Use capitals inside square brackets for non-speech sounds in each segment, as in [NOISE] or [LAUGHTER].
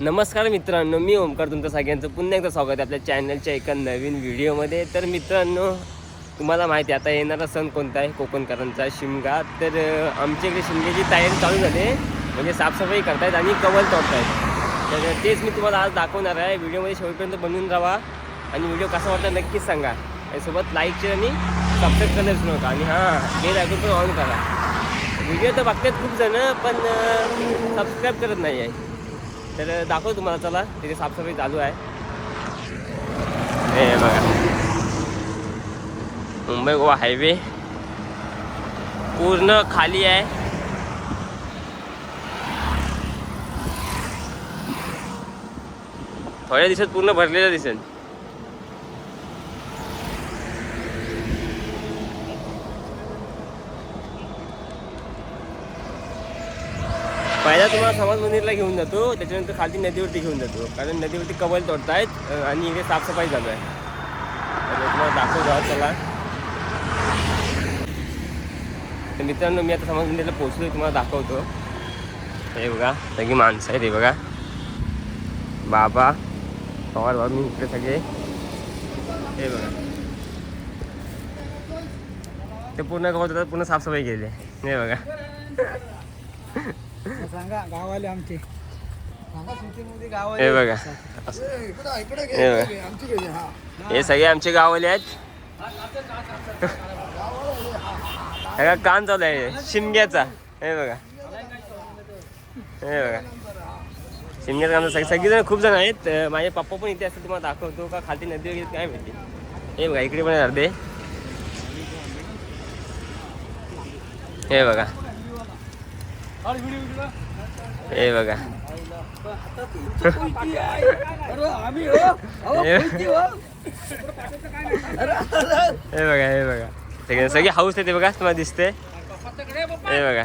नमस्कार मित्रांनो मी ओमकार तुमचं सगळ्यांचं पुन्हा एकदा स्वागत आहे आपल्या चॅनलच्या एका नवीन व्हिडिओमध्ये. तर मित्रांनो तुम्हाला माहिती आहे आता येणारा सण कोणता आहे? कोकणकरांचा शिमगा. तर आमच्या इकडे शिमग्याची तयारी चालू झाली म्हणजे साफसफाई करतायत आणि कवल तोडतायत. तर तेच मी तुम्हाला आज दाखवणार आहे. व्हिडिओमध्ये शेवटपर्यंत बनवून राहा आणि व्हिडिओ कसा वाटला नक्कीच सांगा. आणि सोबत लाईक शेअर आणि सबस्क्राईब करायला विसरू नका. आणि हां बेल आयकॉन पण ऑन करा. व्हिडिओ तर बघतात खूप जण पण सबस्क्राईब करत नाही आहे. तर दाखवतो तुम्हाला चला. तिथे साफसफाई चालू आहे. हे बघा. मुंबई गोवा हायवे. पूर्ण खाली आहे. थोड्या दिवसात पूर्ण भरलेलं दिसेल. पहिला तुम्हाला समाज मंदिरला घेऊन जातो त्याच्यानंतर खाली नदीवरती घेऊन जातो. कारण नदीवरती कवल तोडतायत आहेत आणि इकडे साफसफाई चालू आहे. तुम्हाला तुम्हाला दाखवतो चला तर मित्रांनो मी आता समाज मंदिरला पोहोचलो तुम्हाला दाखवतो. हे बघा सगळी माणसं आहेत हे बघा. बाबा पवार बाबा मी इकडे सगळे. हे बघा. ते पूर्ण कवल होतात पूर्ण साफसफाई केली. आहे हे बघा. सांगा गावाले आमचे. गावाले हे बघा. हे बघा. सगळे आमचे गाववाले आहेत. हे कान चालू आहे. शिमग्याचा. हे बघा. हे बघा. शिमग्याचा काम सगळे सगळेजण खूप जण आहेत. माझे पप्पा पण इथे असतात तुम्हाला दाखवतो का खालती नदी वगैरे काय माहिती. हे बघा इकडे पण अर्धे. हे बघा. हे बघा. हे बघा हे बघा. सगळे सगळे हाऊस येते बघा तुम्हाला दिसते. हे बघा.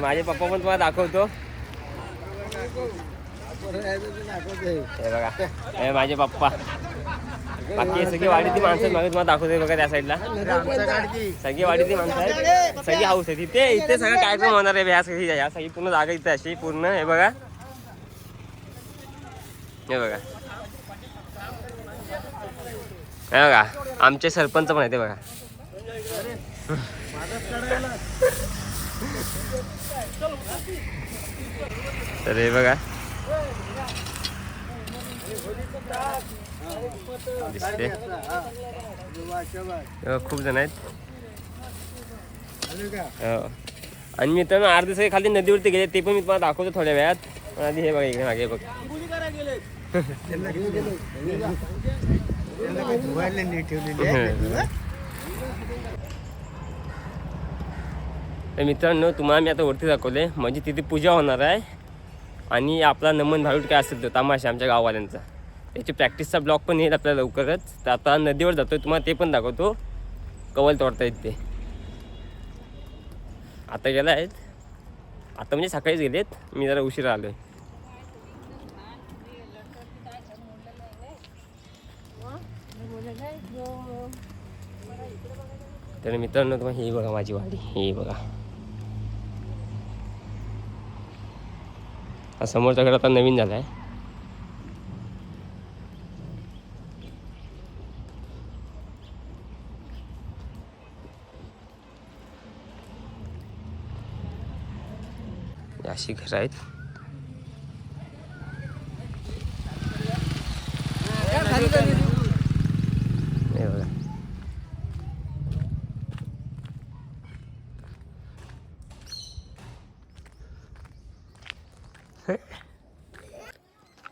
माझे पप्पा पण तुम्हाला दाखवतो. हे बघा. हे माझे पप्पा. बाकी सगळी वाडीची माणसं आहेत, मागे तुम्हाला दाखवते बघा त्या साईडला सगळी वाडीतली माणसं आहेत. सगळी हाऊस आहे तिथे इथे सगळं कार्यक्रम होणार आहे ह्या सगळी सगळी पूर्ण जागा इथे अशी पूर्ण. हे बघा. हे बघा. हे बघा. आमचे सरपंच पण आहे ते बघा. तर हे बघा. दिसते. खूप जण आहेत. हो. आणि तर अर्धे सगळे खाली नदीवरती गेले ते पण मी तुम्हाला दाखवतो थोड्या वेळात. पण आधी हे बघा इकडे मागे बघ. [LAUGHS] तर मित्रांनो तुम्हाला मी आता वरती दाखवले म्हणजे तिथे पूजा होणार आहे. आणि आपला नमन भारूट काय असेल तो तमाशा आमच्या गाववाल्यांचा. त्याची प्रॅक्टिसचा ब्लॉक पण येईल आपल्याला लवकरच. तर आता नदीवर जातोय तुम्हाला ते पण दाखवतो. कवल तोडता येत ते. आता गेला आहेत आता म्हणजे सकाळीच गेलेत. मी जरा उशिरा आहे तर मित्रांनो तुम्हाला ही बघा माझी वाडी. ही बघा. हा समोरचा घर आता नवीन झाला आहे ही अशी घरं आहेत हे बघा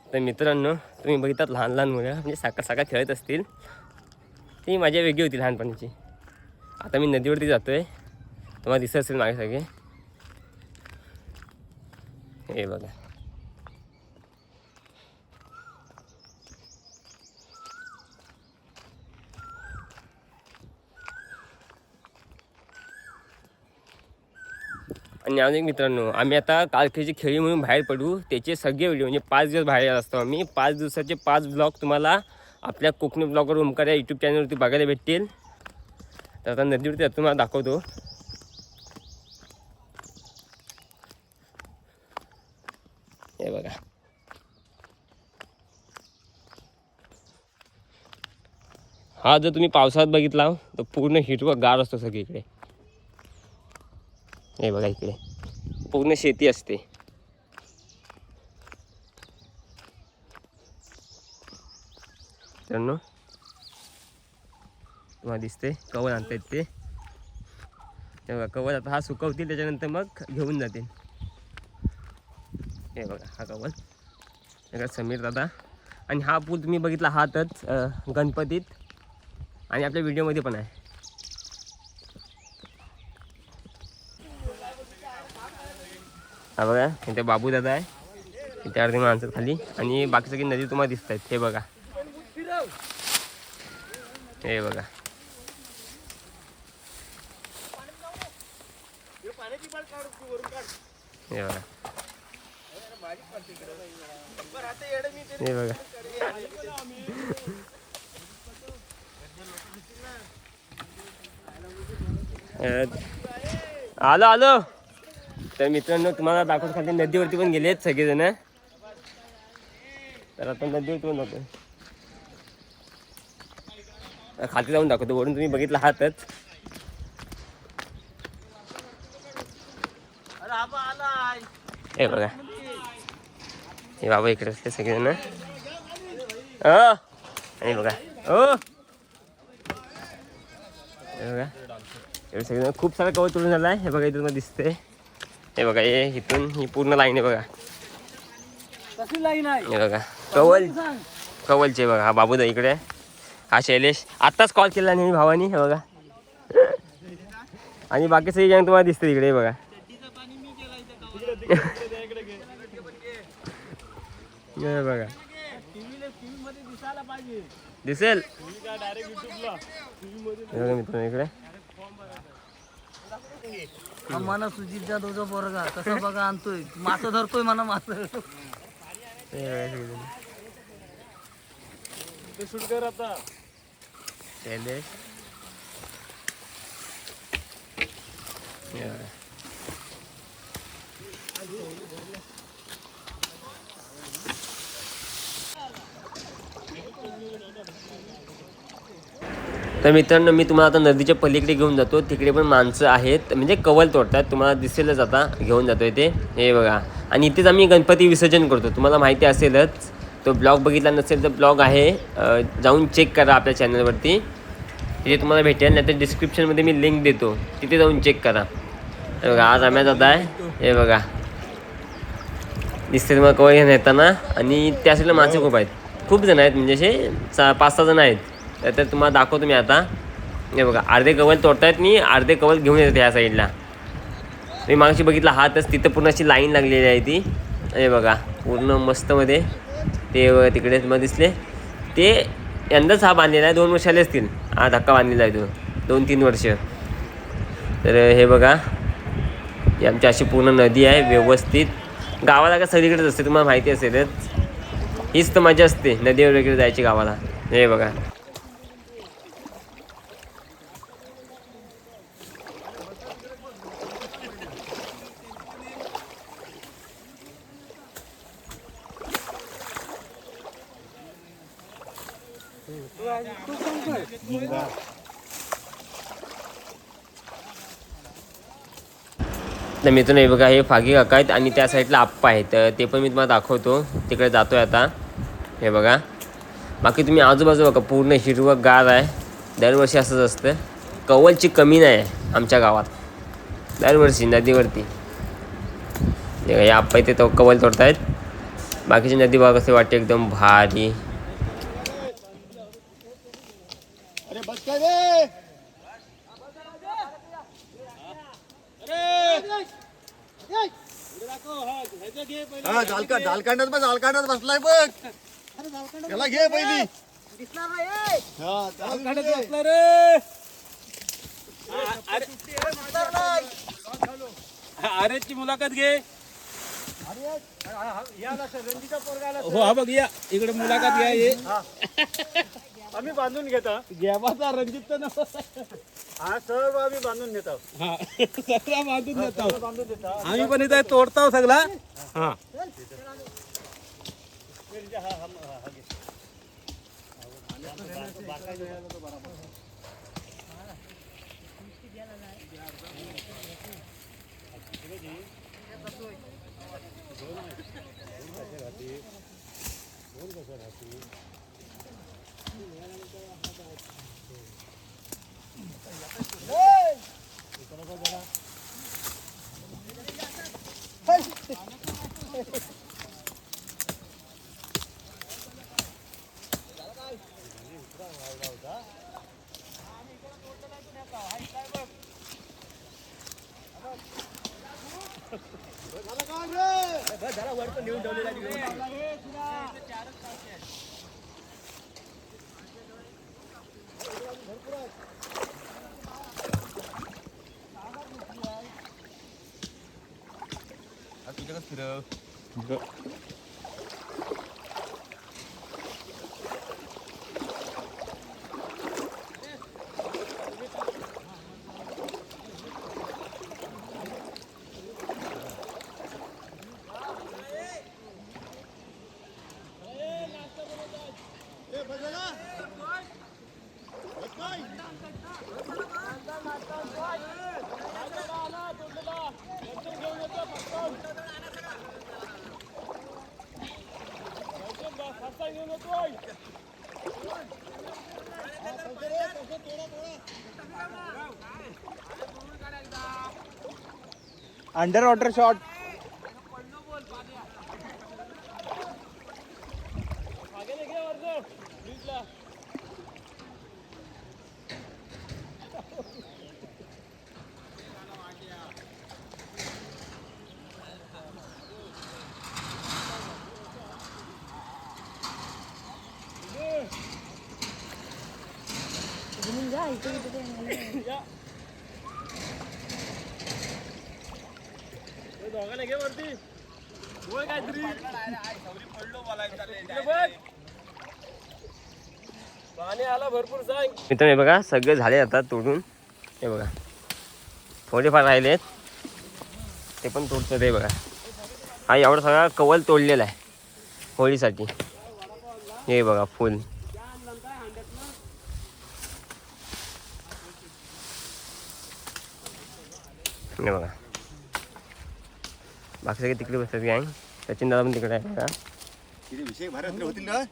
तर मित्रांनो तुम्ही बघितलात लहान लहान मुलं म्हणजे साखर साखर खेळत असतील ती माझ्या वेगळी होती लहानपणीची आता मी नदीवरती जातोय तुम्हाला दिसत असेल मागे सगळे हे बघा आणि मित्रांनो आम्ही आता कालखेची खेळी म्हणून बाहेर पडू. त्याचे सगळे व्हिडिओ म्हणजे पाच दिवस बाहेर असतो आम्ही. पाच दिवसाचे पाच ब्लॉग तुम्हाला आपल्या कोकणी ब्लॉगर ओमकार या यूट्यूब चॅनलवरती बघायला भेटतील. तर आता नदीवरती तुम्हाला दाखवतो हे बघा हा जर तुम्ही पावसाळ्यात बघितला तर पूर्ण हिरवं गार असतो सगळीकडे. हे बघा इकडे. पूर्ण शेती असते. मित्रांनो तुम्हाला दिसते कवल आणतायत ते. बघा कवर आता हा सुकवतील त्याच्यानंतर मग घेऊन जातील. हे बघा हा कवर समीर दादा. आणि हा पूल तुम्ही बघितला हातच गणपतीत. आणि आपल्या व्हिडिओमध्ये पण आहे. हा बघा इथे बाबू दादा आहे. इथे अर्धी माणसं खाली आणि बाकी सगळी नदी तुम्हाला दिसत आहेत. हे बघा. हे बघा. हे बघा. हे बघा. आलो आलो. तर मित्रांनो तुम्हाला दाखवत खाली नदीवरती पण गेले आहेत सगळेजण. तर आता नदीवरती पण जातो खाली जाऊन दाखवतो. वरून तुम्ही बघितलं आहातच हे बघा. हे बाबा इकडे असते सगळेजण. अ आणि बघा. ओ हे बघा. एवढे खूप सारा कवर तुडून झाला आहे हे बघा इथून दिसते हे बघा हे इथून ही पूर्ण लाईन आहे बघा लाईन आहे हे बघा कवल कवलचे बघा हा बाबूदा इकडे. हा शैलेश आत्ताच कॉल केला नाही भावानी हे बघा आणि बाकी सगळी गँग तुम्हाला दिसते इकडे हे बघा हे बघा दिसेल हे मित्रांनो इकडे आम्हाला सुजितचा दोघं पोरगा कसं बघा आणतोय. मासं धरतोय म्हणा मासं. हे बघा सगळेजण. शैलेश तर मित्रांनो मी तुम्हाला आता नदीच्या पलीकडे घेऊन जातो. तिकडे पण माणसं आहेत. म्हणजे कवल तोडतात. तुम्हाला दिसेलच आता. घेऊन जातो इथे. हे बघा. आणि इथेच आम्ही गणपती विसर्जन करतो. तुम्हाला माहिती असेलच. तो ब्लॉग बघितला नसेल तर ब्लॉग आहे. जाऊन चेक करा आपल्या चॅनलवरती. तिथे तुम्हाला भेटेल. नाही तर डिस्क्रिप्शनमध्ये मी लिंक देतो. तिथे जाऊन चेक करा. हे बघा आज आम्ही जात आहे. हे बघा. दिसते तुम्हाला कवळ घेऊन येताना. आणि त्या साईडला माणसं खूप आहेत. खूप जण आहेत. म्हणजे असे चा पाच सहा जण आहेत. तर ते तुम्हाला दाखवतो मी आता. हे बघा अर्धे कवल तोडतायत मी अर्धे कवल घेऊन येतात ह्या साईडला मी मागशी बघितला हातच तिथं पूर्ण अशी लाईन लागलेली आहे ती. हे बघा पूर्ण मस्तमध्ये ते बघा तिकडे मग दिसले. ते यंदाच हा बांधलेला आहे दोन वर्षाले असतील. हा धक्का बांधलेला आहे तो दोन तीन वर्ष. तर हे बघा ही आमची अशी पूर्ण नदी आहे व्यवस्थित. गावाला का सगळीकडेच असते तुम्हाला माहिती असेलच. हीच तर मजा असते नदीवर वगैरे जायची गावाला. हे बघा. तर मित्रांनो हे बघा हे फागी काका आहेत आणि त्या साईडला आप्पा आहेत. ते पण मी तुम्हाला दाखवतो. तिकडे जातो आहे आता. हे बघा. बाकी तुम्ही आजूबाजू बघा पूर्ण हिरवं गार आहे. दरवर्षी असंच असतं. कवलची कमी नाही आहे आमच्या गावात. दरवर्षी नदीवरती. हे हे आप्पा इथे तो कवल तोडतायत. बाकीची नदी बघा कसे वाटते एकदम भारी अरे बस काय रे हा झालका झालकांडात बस झालकांडात बसलाय बघ. त्याला घे पहिली. हा, त्याला घे. अरे ची मुलाखत घे. हो हा बघ या. इकडे मुलाखत घ्या ये. आम्ही बांधून घेतो. घ्यावाचा रणजित तर नव्हता. हा सर्व आम्ही बांधून घेतो. हा सगळा बांधून देतो. बांधून देतो. आम्ही पण इथे तोडतो सगळा. हा. बस जरा वर पण नेऊन ठेवलेला तिकडे तिकडे फिरव अंडर वॉटर शॉट मित्र हे बघा सगळे झाले आता तोडून. हे बघा. थोडेफार राहिलेत. ते पण तोडतं ते बघा. हा एवढा सगळा कवल तोडलेला आहे होळीसाठी. हे बघा फुल. हे बघा. बाकी सगळे तिकडे बसतात गँग. सचिन दादा पण तिकडे आहे विषय होतील ना?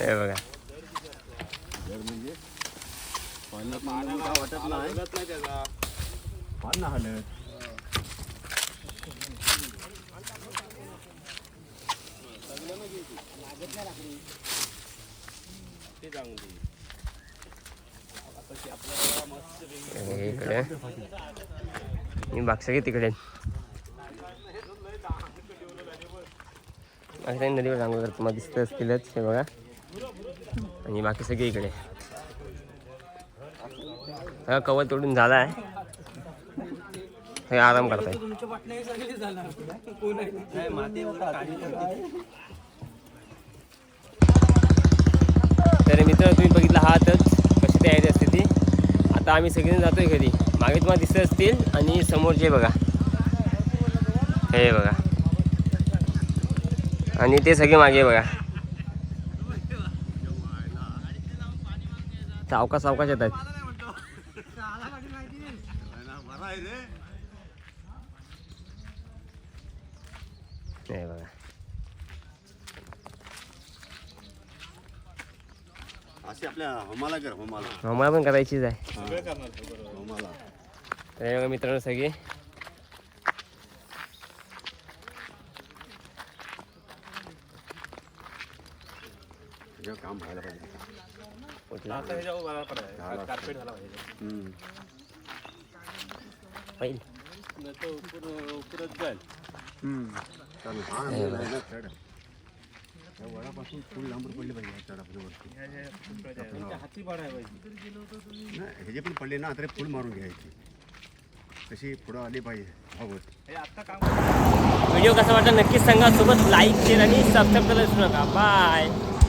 हे बघा. म्हणजे वाटत नाही पान ना हलत हे इकडे मी बाग तिकडे. बाकी नदीवर रांगोळ करतो मग दिसत असतीलच हे बघा. आणि बाकी सगळे इकडे. हा कवल तोडून झाला आहे हे आराम करताय. तर मित्र तुम्ही बघितलं आहातच कशी तयारी असते ती. आता आम्ही सगळेजण जातोय घरी. मागे तुम्हाला दिसत असतील आणि समोरचे बघा. हे बघा. आणि ते सगळे मागे बघा. सावकाश सावकाश येतात हे बघा. असे आपल्या होमाला कर होमाला. पण करायचीच आहे. होमाला. तर हे बघा मित्रांनो सगळे हे काम व्हायला पाहिजे. हा, हे वडापासून फुल लांबून पडली पाहिजे या चढापलीवरती हाती पाडाय पाहिजे नाही हे जे पण पडले ना तरी फुल मारून घ्यायची कशी पुढं आली पाहिजे व्हिडिओ कसा वाटला? नक्कीच सांगा. सोबत लाईक शेअर आणि सबस्क्राईब करायला विसरू नका. बाय